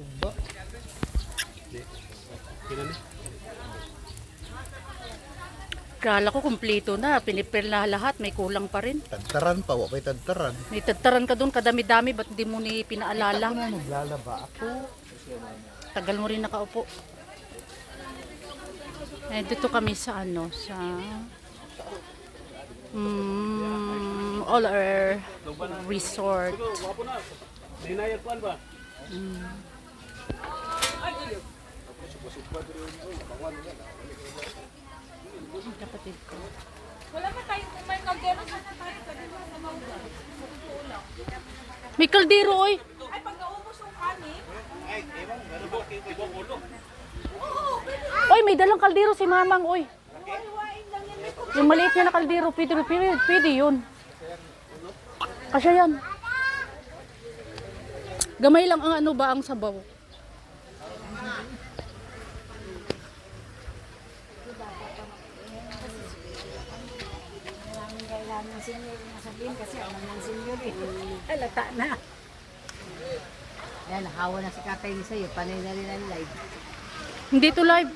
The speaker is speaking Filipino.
Tuba. Kala ko kumpleto na, pinipil na lahat, may kulang pa rin. Tagtaran pa, wapay tagtaran. May tagtaran ka doon, kadami-dami, ba't di mo ni pinaalala? Naglalaba ako. Tagal mo rin nakaupo. Eh, dito kami sa ano, sa mm, All Air Resort. Wapo na. Ninayag kuan ba? Kapatid ko. Wala na tayo may kaldero sana tayo sa maulan. Ulam. May kaldero, oy! Ay, pag naubos yung kanin, Oy, may dalang kaldero si Mamang, oy! Yung maliit niya na kaldero, pwede, pwede, pwede yun. Kasya yan. Gamay lang ang ano ba ang sabaw. Kailangan ng senior na sabihin kasi alam ng senior eh. Halata na. Yan, nakawa na si Katay sa'yo. Panay na rin ang live. Hindi to live.